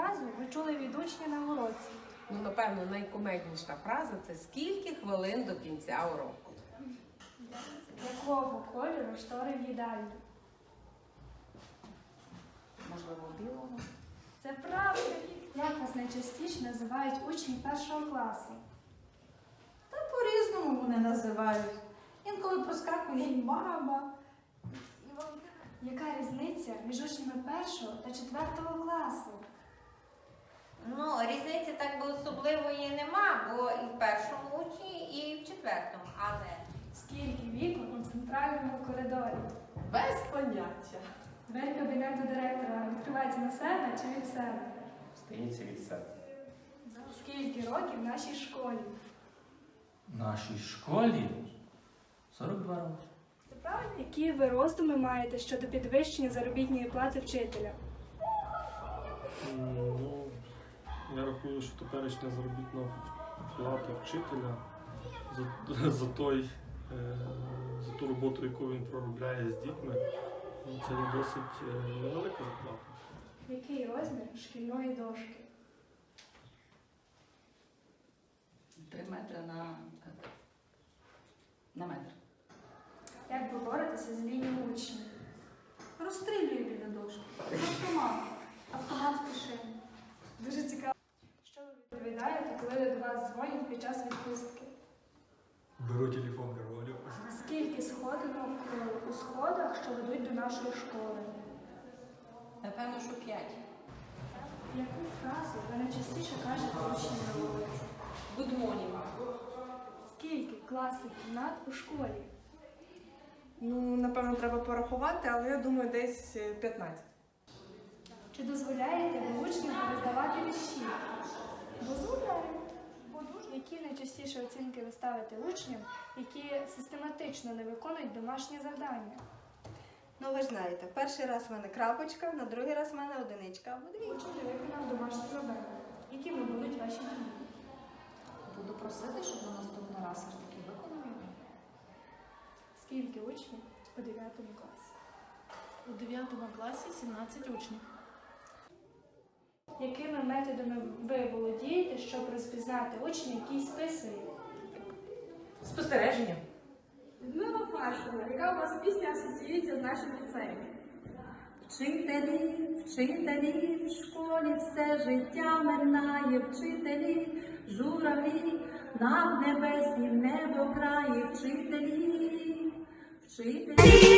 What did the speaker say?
фразу ви чули від учня на уроці? Ну, напевно, найкомедніша фраза це скільки хвилин до кінця уроку. Якого кольору штори в їдальні? Можливо, білого. Це правда. Як вас найчастіше називають учні першого класу? Та по-різному вони називають. Інколи проскакує і мама. Яка різниця між учнями першого та четвертого класу? І. Але Скільки вікон у центральному коридорі? Без поняття. Двері кабінету директора відкривається на себе чи від себе? Стається від себе. Скільки років нашій школі? В нашій школі 42 роки. Це правильно? Які ви роздуми маєте щодо підвищення заробітної плати вчителя? Ну, я рахую, що теперішня заробітна плата вчителя за, за, той, е, за ту роботу, яку він проробляє з дітьми, ну, це є досить е, невелика зарплата. Який розмір шкільної дошки? 3 метри на, на метр. Як ви боретеся з лінією учнів? Розстрілює біля дошки. Автомат. Автомат в кишені. Дуже цікаво. Що ви відповідаєте, коли до вас дзвонять під час відпустки? Беру телефон, говорю. Скільки сходинок е, у сходах, що ведуть до нашої школи? напевно, що п'ять. Яку фразу ви найчастіше кажете учням на вулиці? Good morning. Скільки класних кімнат у школі? Ну, напевно, треба порахувати, але я думаю, десь е, 15. Чи дозволяєте ви учням роздавати вірші? Дозволяю. Які найчастіше оцінки ви ставите учням, які систематично не виконують домашні завдання? Ну, ви ж знаєте, перший раз в мене крапочка, на другий раз в мене одиничка або дві. Учень не виконав домашні завдання. Якими будуть ваші дії? Буду просити, щоб на наступний раз все ж таки виконав його. Скільки учнів у 9 класі? У 9 класі 17 учнів. Якими методами ви володієте, щоб розпізнати учня, який списує? Спостереження. Людмила Фасова, яка у вас пісня асоціюється з нашим ліцеєм? Вчителі, вчителі, в школі все життя минає, вчителі, журавлі, нам небесні небо краї, вчителі, вчителі.